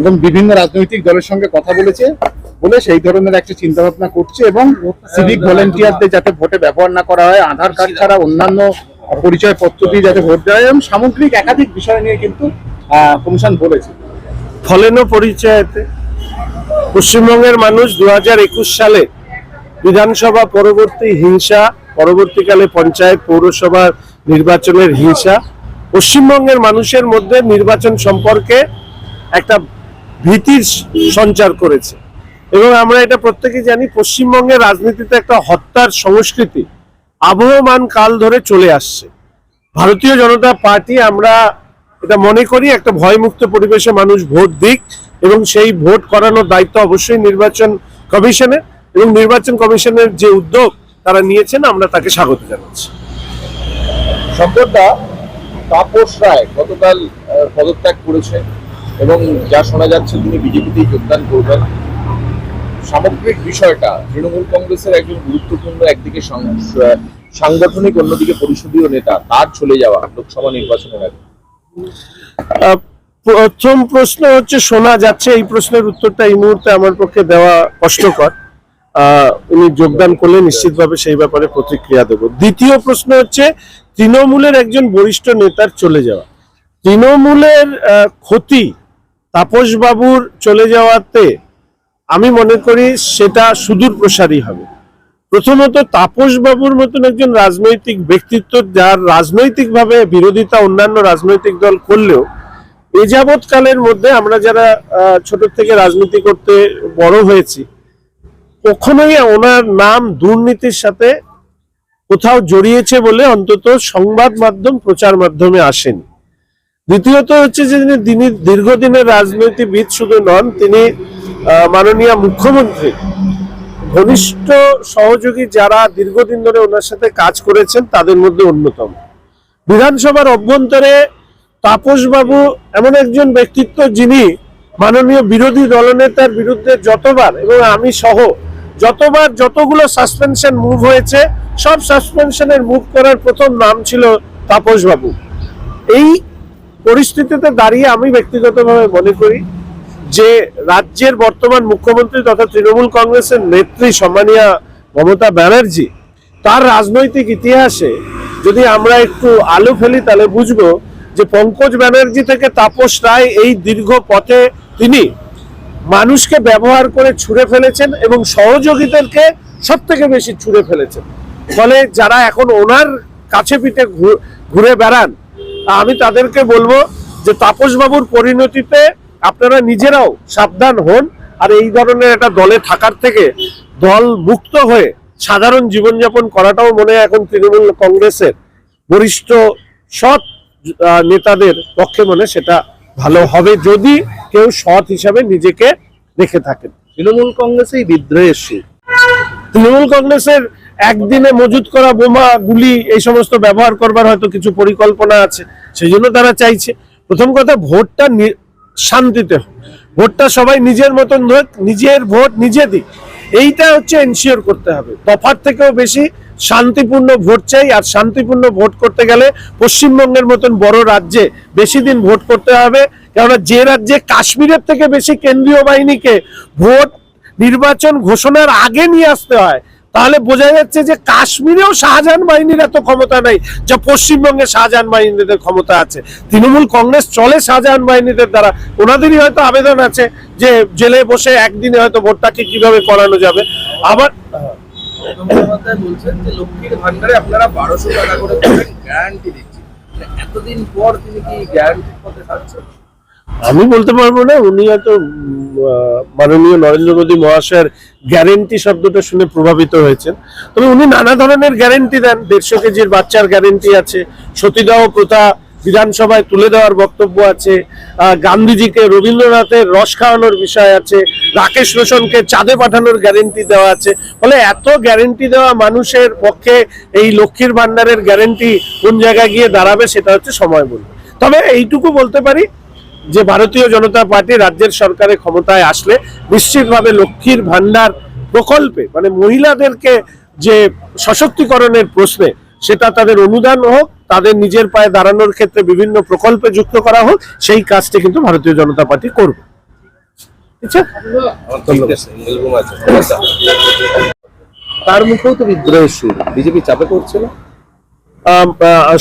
এবং বিভিন্ন রাজনৈতিক দলের সঙ্গে কথা বলেছে বলে সেই ধরনের একটা চিন্তা ভাবনা করছে এবং সিভিক ভলেন্টিয়ারদের যাতে ভোটে ব্যবহার না করা হয়, আধার কার্ড ছাড়া অন্যান্য পরিচয় পত্র দিয়ে যাতে ভোট দেওয়া হয় এবং সামগ্রিক একাধিক বিষয় নিয়ে কিন্তু কমিশন বলেছে। ফলেন পরিচয়তে পশ্চিমবঙ্গের মানুষ দু হাজার একুশ সালে বিধানসভা পরবর্তী হিংসা, পরবর্তীকালে পঞ্চায়েত পৌরসভা নির্বাচনের হিংসা, পশ্চিমবঙ্গের মানুষের মধ্যে নির্বাচন সম্পর্কে একটা ভীতির সঞ্চার করেছে। এবং আমরা এটা প্রত্যেকেই জানি, পশ্চিমবঙ্গের রাজনীতিতে একটা হত্যার সংস্কৃতি আবহমান কাল ধরে চলে আসছে। ভারতীয় জনতা পার্টি আমরা এটা মনে করি একটা ভয়মুক্ত পরিবেশে মানুষ ভোট দিক এবং সেই ভোট করানোর দায়িত্ব অবশ্যই নির্বাচন কমিশনের এবং নির্বাচন কমিশনের যে উদ্যোগ তারা নিয়েছেন, আমরা তাকে স্বাগত জানাচ্ছি। সম্পদটা তাপস রায় গতকাল পদত্যাগ করেছেন এবং যা শোনা যাচ্ছে, তিনি বিজেপিতেই যোগদান করবেন। সামগ্রিক বিষয়টা, তৃণমূল কংগ্রেসের একজন গুরুত্বপূর্ণ একদিকে সাংগঠনিক, অন্যদিকে পরিষদীয় নেতা, তার চলে যাওয়া লোকসভা নির্বাচনের আগে। প্রথম প্রশ্ন হচ্ছে, শোনা যাচ্ছে এই প্রশ্নের উত্তরটা এই মুহূর্তে আমার পক্ষে দেওয়া কষ্টকর। উনি যোগদান করলে নিশ্চিতভাবে সেই ব্যাপারে প্রতিক্রিয়া দেব। দ্বিতীয় প্রশ্ন হচ্ছে, তৃণমূলের একজন বরিষ্ঠ নেতার চলে যাওয়া। তৃণমূলের ক্ষতি তাপস বাবুর চলে যাওয়াতে আমি মনে করি সেটা সুদূর প্রসারী হবে। প্রথমত তাপস বাবুর মতন একজন রাজনৈতিক ব্যক্তিত্ব যার রাজনৈতিকভাবে বিরোধিতা অন্যান্য রাজনৈতিক দল করলেও এ যাবৎকালের মধ্যে আমরা যারা ছোট থেকে রাজনীতি করতে বড় হয়েছি, কখনোই ওনার নাম দুর্নীতির সাথে কোথাও জড়িয়েছে বলে অন্তত সংবাদ মাধ্যম প্রচার মাধ্যমে আসেনি। দ্বিতীয়ত হচ্ছে যে তিনি দীর্ঘদিনের রাজনীতিবিদ শুধু নন, তিনি মাননীয় মুখ্যমন্ত্রী। ঘনিষ্ঠ সহযোগী যারা দীর্ঘদিন ধরে ওনার সাথে কাজ করেছেন, তাদের মধ্যে অন্যতম। বিধানসভার অভ্যন্তরে তাপস বাবু এমন একজন ব্যক্তিত্ব যিনি মাননীয় বিরোধী দলনেতার বিরুদ্ধে যতবার এবং আমি সহ যতবার যতগুলো সাসপেনশন মুভ হয়েছে, সব সাসপেনশনের মুভ করার প্রথম নাম ছিল তাপস বাবু এই পরিস্থিতিতে দাঁড়িয়ে আমি ব্যক্তিগতভাবে মনে করি যে রাজ্যের বর্তমান মুখ্যমন্ত্রী তথা তৃণমূল কংগ্রেসের নেত্রী সম্মানিয়া মমতা ব্যানার্জি, তার রাজনৈতিক ইতিহাসে যদি আমরা একটু আলো ফেলি তাহলে বুঝব যে পঙ্কজ ব্যানার্জি থেকে তাপস রায় এই দীর্ঘ পথে তিনি মানুষকে ব্যবহার করে ছুঁড়ে ফেলেছেন এবং সহযোগীদেরকে সব থেকে বেশি ছুঁড়ে ফেলেছেন। ফলে যারা এখন ওনার কাছে পিঠে ঘুরে বেড়ান আমি তাদেরকে বলব যে তাপস বাবুর পরিণতিতে আপনারা নিজেরাও সাবধান হন আর এই ধরনের একটা দলে থাকার থেকে দল মুক্ত হয়ে সাধারণ জীবনযাপন করাটাও মনে হয় এখন তৃণমূল কংগ্রেসের বরিষ্ঠ সৎ নেতাদের পক্ষে মনে সেটা ভালো হবে যদি কেউ সৎ হিসাবে নিজেকে রেখে থাকেন। তৃণমূল কংগ্রেসেই বিদ্রোহের সুর। তৃণমূল কংগ্রেসের একদিনে মজুত করা বোমা গুলি এই সমস্ত ব্যবহার করবার হয়তো কিছু পরিকল্পনা আছে, সেই জন্য তারা চাইছে। প্রথম কথা, ভোটটা শান্তিতে হোক। ভোটটা সবাই নিজের মতন হোক নিজের ভোট নিজে দিক। এইটা হচ্ছে এনশিওর করতে হবে। তফাৎ থেকেও বেশি শান্তিপূর্ণ ভোট চাই, আর শান্তিপূর্ণ ভোট করতে গেলে পশ্চিমবঙ্গের মতন বড় রাজ্যে বেশি দিন ভোট করতে হবে। কেননা যে রাজ্যে কাশ্মীরের থেকে বেশি কেন্দ্রীয় বাহিনীকে ভোট নির্বাচন ঘোষণার আগে নিয়ে আসতে হয় তাহলে বোঝা যাচ্ছে যে কাশ্মীরেও শাহজাহান বাহিনীর এত ক্ষমতা নাই, যা পশ্চিমবঙ্গে শাহজাহান বাহিনীদের ক্ষমতা আছে। তৃণমূল কংগ্রেস চলে শাহজাহান বাহিনীদের দ্বারা। ওনাদেরই হয়তো আবেদন আছে যে জেলে বসে একদিনে হয়তো ভোটটাকে কীভাবে করানো যাবে। আবার আপনারা মানে এতদিন পর তিনি কি গ্যারান্টির পথে থাকছেন? আমি বলতে পারব না, উনি হয়তো মাননীয় নরেন্দ্র মোদী মহাশয়ের গ্যারেন্টি শব্দটা শুনে প্রভাবিত হয়েছেন। তবে উনি নানা ধরনের গ্যারেন্টি দেন, দেড়শো কেজির বাচ্চার গ্যারেন্টি আছে, সতীদাহ প্রথা বিধানসভায় তুলে দেওয়ার বক্তব্য আছে গান্ধীজিকে রবীন্দ্রনাথের রস খাওয়ানোর বিষয় আছে, রাকেশ রোশনকে চাঁদে পাঠানোর গ্যারেন্টি দেওয়া আছে। ফলে এত গ্যারেন্টি দেওয়া মানুষের পক্ষে এই লক্ষ্মীর ভান্ডারের গ্যারেন্টি কোন জায়গায় গিয়ে দাঁড়াবে সেটা হচ্ছে সময় বলবে। তবে এইটুকু বলতে পারি যে ভারতীয় জনতা পার্টি রাজ্যের সরকারে ক্ষমতায় আসলে নিশ্চিতভাবে লক্ষ্মীর ভান্ডার প্রকল্পে মানে মহিলাদেরকে যে সশক্তিকরণের প্রশ্নে সেটা তাদের অনুদান হোক তাদের নিজের পায়ে দাঁড়ানোর ক্ষেত্রে বিভিন্ন প্রকল্পে যুক্ত করা হোক সেই কাজটি কিন্তু ভারতীয় জনতা পার্টি করবে। ঠিক আছে? আমার ঠিক আছে এরকম আছে। তার মুখেও তো বিদ্রোহের সুর। বিজেপি চাপে পড়ছে না?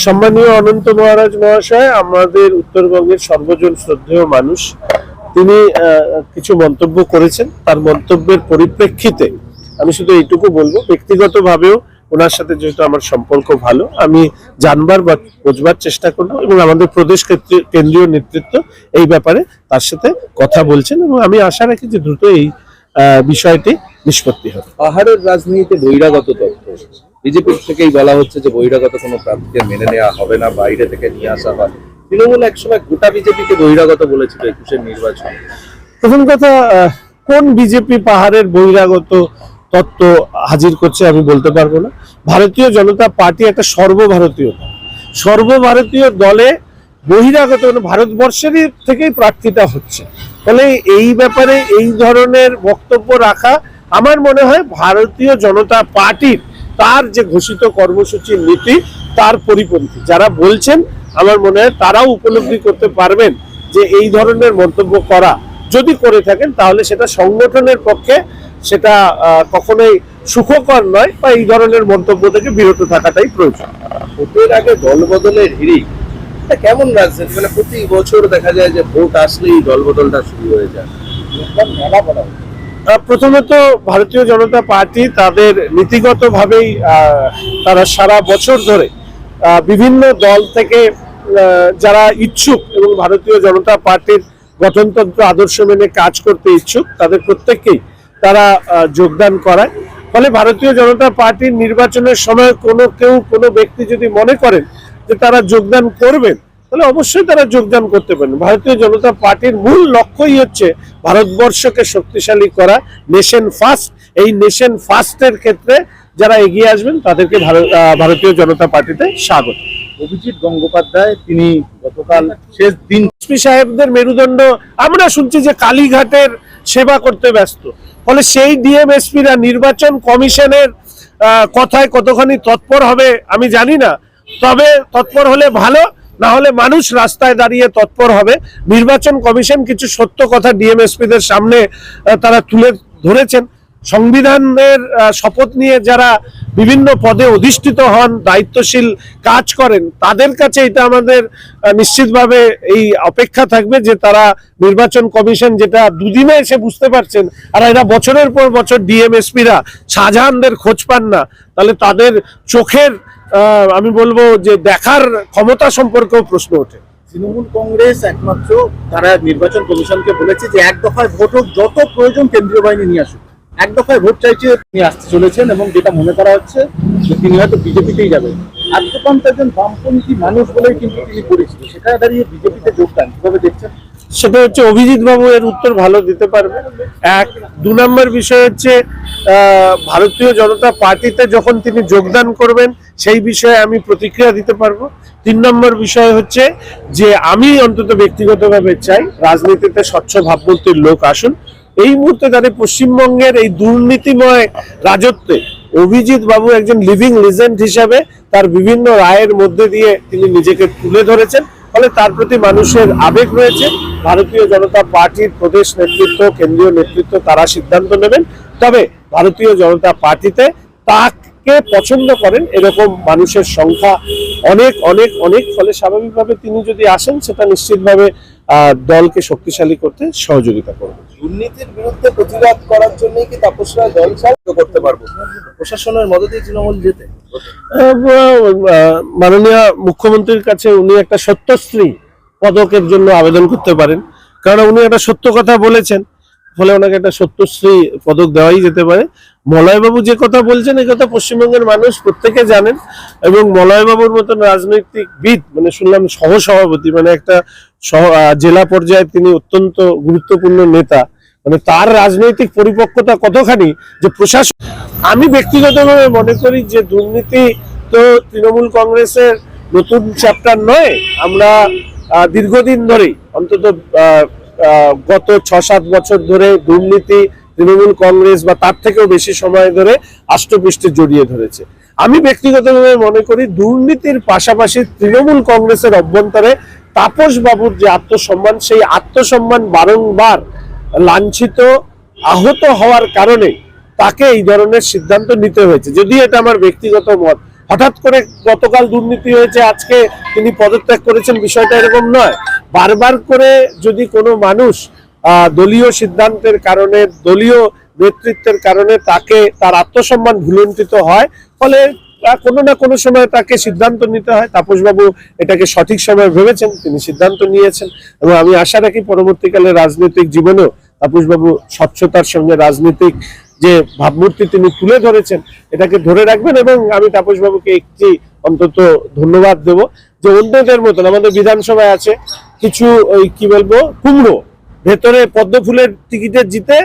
সম্মানীয় অনন্ত মহারাজ মহাশয়, আমাদের উত্তরবঙ্গের সর্বজন শ্রদ্ধেয় মানুষ, তিনি কিছু মন্তব্য করেছেন। তার মন্তব্যের পরিপ্রেক্ষিতে আমি শুধু এইটুকু বলব, ব্যক্তিগতভাবেও ওনার সাথে যেহেতু আমার সম্পর্ক ভালো, আমি জানবার বা বোঝবার চেষ্টা করব এবং আমাদের প্রদেশ কেন্দ্রীয় নেতৃত্ব এই ব্যাপারে তার সাথে কথা বলছেন এবং আমি আশা রাখি যে দ্রুত এই বিষয়টি নিষ্পত্তি হবে। পাহাড়ের রাজনীতিতে বহিরাগত তথ্য বিজেপির থেকেই বলা হচ্ছে যে বহিরাগত কোনো প্রার্থীকে মেনে নেওয়া হবে না, বাইরে থেকে নিয়ে আসা হয়। তৃণমূল একসময় গোটা বিজেপিকে বহিরাগত বলেছিল একুশের নির্বাচন। প্রথম কথা কোন বিজেপি পাহাড়ের বহিরাগত তত্ত্ব হাজির করছে আমি বলতে পারব না। ভারতীয় জনতা পার্টি একটা সর্বভারতীয় দল। সর্বভারতীয় দলে বহিরাগত মানে ভারতবর্ষেরই থেকেই প্রার্থীটা হচ্ছে। ফলে এই ব্যাপারে এই ধরনের বক্তব্য রাখা আমার মনে হয় ভারতীয় জনতা পার্টির তার যে ঘোষিত কর্মসূচির নীতি তার পরিপন্থী। যারা বলছেন আমার মনে হয় তারাও উপলব্ধি করতে পারবেন যে এই ধরনের মন্তব্য করা। যদি করে থাকেন তাহলে সেটা সংগঠনের পক্ষে সেটা আহ, কখনোই সুখকর নয় বা এই ধরনের মন্তব্য থেকে বিরত থাকাটাই প্রয়োজন। ভোটের আগে দল বদলের হিড়িক কেমন রাজনীতি মানে প্রতি বছর দেখা যায় যে ভোট আসলেই দল বদলটা শুরু হয়ে যায়। আহ, প্রথমত ভারতীয় জনতা পার্টি তাদের নীতিগতভাবেই তারা সারা বছর ধরে বিভিন্ন দল থেকে যারা ইচ্ছুক এবং ভারতীয় জনতা পার্টির গঠনতন্ত্র আদর্শ মেনে কাজ করতে ইচ্ছুক, তাদের প্রত্যেককেই তারা যোগদান করায়। ফলে ভারতীয় জনতা পার্টির নির্বাচনের সময় কোনো কেউ, কোনো ব্যক্তি যদি মনে করেন যে তারা যোগদান করবেন তাহলে অবশ্যই তারা যোগদান করতে পারেন। ভারতীয় জনতা পার্টির মূল লক্ষ্যই হচ্ছে ভারতবর্ষকে শক্তিশালী করা নেশন ফার্স্ট এই নেশন ফার্স্টের ক্ষেত্রে যারা এগিয়ে আসবেন তাদেরকে ভারত- ভারতীয় জনতা পার্টিতে স্বাগত। অভিজিৎ গঙ্গোপাধ্যায় তিনি গতকাল শেষ দিন সাহেবদের মেরুদণ্ড আমরা শুনছি যে কালীঘাটের সেবা করতে ব্যস্ত। ফলে সেই ডিএমএসপিরা নির্বাচন কমিশনের কথায় কতখানি তৎপর হবে আমি জানি না। তবে তৎপর হলে ভালো না হলে মানুষ রাস্তায় দাঁড়িয়ে তৎপর হবে। নির্বাচন কমিশন কিছু সত্য কথা ডিএমএসপিদের সামনে তারা তুলে ধরেছেন। সংবিধানের শপথ নিয়ে যারা বিভিন্ন পদে অধিষ্ঠিত হন, দায়িত্বশীল কাজ করেন, তাদের কাছে এটা আমাদের নিশ্চিতভাবে এই অপেক্ষা থাকবে যে তারা নির্বাচন কমিশন যেটা দুদিনে এসে বুঝতে পারছেন, আর এরা বছরের পর বছর ডিএমএসপিরা শাহজাহানদের খোঁজ পান না, তাহলে তাদের চোখের আমি বলব যে দেখার ক্ষমতা সম্পর্কেও প্রশ্ন ওঠে। তৃণমূল কংগ্রেস একমাত্র, তারা নির্বাচন কমিশনকে বলেছে যে এক দফায় ভোট হোক, যত প্রয়োজন কেন্দ্রীয় বাহিনী নিয়ে আসুক। এক দফায় ভোট চাইছে তিনি আসতে চলেছেন এবং যেটা মনে করা হচ্ছে যে তিনি হয়তো বিজেপিতেই যাবেন। আদ্যপান্ত একজন বামপন্থী মানুষ বলেই কিন্তু তিনি পরিচিত। সেখানে দাঁড়িয়ে বিজেপিতে যোগদান, কীভাবে দেখছেন? সেটা হচ্ছে অভিজিৎ বাবু এর উত্তর ভালো দিতে পারবে। এক, দু নম্বর বিষয় হচ্ছে ভারতীয় জনতা পার্টিতে যখন তিনি যোগদান করবেন, সেই বিষয়ে আমি প্রতিক্রিয়া দিতে পারব। তিন নম্বর বিষয় হচ্ছে যে, আমি অন্তত ব্যক্তিগতভাবে চাই রাজনীতিতে স্বচ্ছ ভাবমূর্তির লোক আসুন। এই মুহূর্তে দাঁড়িয়ে পশ্চিমবঙ্গের এই দুর্নীতিময় রাজত্বে অভিজিৎ বাবু একজন লিভিং লিজেন্ড হিসাবে তার বিভিন্ন রায়ের মধ্যে দিয়ে তিনি নিজেকে তুলে ধরেছেন। ফলে তার প্রতি মানুষের আবেগ রয়েছে। ভারতীয় জনতা পার্টির প্রদেশ নেতৃত্ব কেন্দ্রীয় নেতৃত্ব তারা সিদ্ধান্ত নেবেন। তবে ভারতীয় জনতা পার্টিতে তাকে পছন্দ করেন এরকম মানুষের সংখ্যা অনেক অনেক অনেক। ফলে স্বাভাবিকভাবে তিনি যদি আসেন সেটা নিশ্চিতভাবে দলকে শক্তিশালী করতে সহযোগিতা করবে। দুর্নীতির বিরুদ্ধে প্রতিবাদ করার জন্যই কি তাপসরা দল সাহায্য করতে পারব? প্রশাসনের মদতেই তৃণমূল যেতে মাননীয় মুখ্যমন্ত্রীর কাছে উনি একটা সত্যশ্রী পদকের জন্য আবেদন করতে পারেন। কারণ উনি একটা সত্য কথা বলেছেন, ফলে ওনাকে একটা সত্যশ্রী পদক দেওয়াই যেতে পারে। মলয়বাবু যে কথা বলছেন, এই কথা পশ্চিমবঙ্গের মানুষ প্রত্যেকে জানেন এবং মলয়বাবুর মতন রাজনৈতিক বিদ মানে শুনলাম সহসভাপতি মানে একটা জেলা পর্যায়ে তিনি অত্যন্ত গুরুত্বপূর্ণ নেতা মানে তার রাজনৈতিক পরিপক্কতা কতখানি যে প্রশাসন আমি ব্যক্তিগতভাবে মনে করি যে দুর্নীতি তো তৃণমূল কংগ্রেসের নতুন চ্যাপ্টার নয়। আমরা দীর্ঘদিন ধরেই, অন্তত গত ছ সাত বছর ধরে দুর্নীতি, তৃণমূল কংগ্রেস বা তার থেকেও বেশি সময় ধরে আষ্টপৃষ্টে জড়িয়ে ধরেছে। আমি ব্যক্তিগতভাবে মনে করি দুর্নীতির পাশাপাশি তৃণমূল কংগ্রেসের অভ্যন্তরে তাপস বাবুর যে আত্মসম্মান, সেই আত্মসম্মান বারংবার লাঞ্ছিত, আহত হওয়ার কারণে তাকে এই ধরনের সিদ্ধান্ত নিতে হয়েছে। যদি এটা আমার ব্যক্তিগত মত হঠাৎ করে গতকাল দুর্নীতি হয়েছে, আজকে তিনি পদত্যাগ করেছেন, বিষয়টা এরকম নয়। বারবার করে যদি কোনো মানুষ দলীয় সিদ্ধান্তের কারণে, দলীয় নেতৃত্বের কারণে তাকে তার আত্মসম্মান ভুলুণ্ঠিত হয়, ফলে কোনো না কোনো সময় তাকে সিদ্ধান্ত নিতে হয়। তাপসবাবু এটাকে সঠিক সময় ভেবেছেন, তিনি সিদ্ধান্ত নিয়েছেন এবং আমি আশা রাখি পরবর্তীকালে রাজনৈতিক জীবনেও তাপসবাবু স্বচ্ছতার সঙ্গে রাজনৈতিক যে ভাবমূর্তি তিনি তুলে ধরেছেন, এটাকে ধরে রাখবেন এবং আমি তাপসবাবুকে একটি অন্তত ধন্যবাদ দেব যে অন্যদের মতন আমাদের বিধানসভায় আছে কিছু ওই কি বলব, কুমড়ো ভেতরে পদ্ম ফুলের টিকিটে জিতে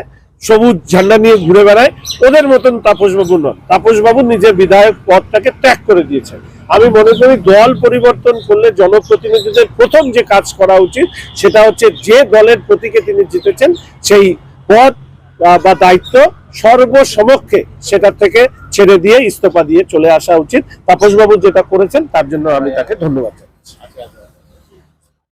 সবুজ ঝান্ডা নিয়ে ঘুরে বেড়ায়, ওদের মতন তাপসবাবু নন। তাপসবাবু নিজের বিধায়ক পদটাকে ত্যাগ করে দিয়েছেন। আমি মনে করি দল পরিবর্তন করলে জনপ্রতিনিধিদের প্রথম যে কাজ করা উচিত সেটা হচ্ছে যে দলের প্রতীকে তিনি জিতেছেন সেই পদ বা দায়িত্ব সর্বসমক্ষে সেটার থেকে ছেড়ে দিয়ে ইস্তফা দিয়ে চলে আসা উচিত। তাপসবাবু যেটা করেছেন, তার জন্য আমি তাকে ধন্যবাদ জানাই আচ্ছা।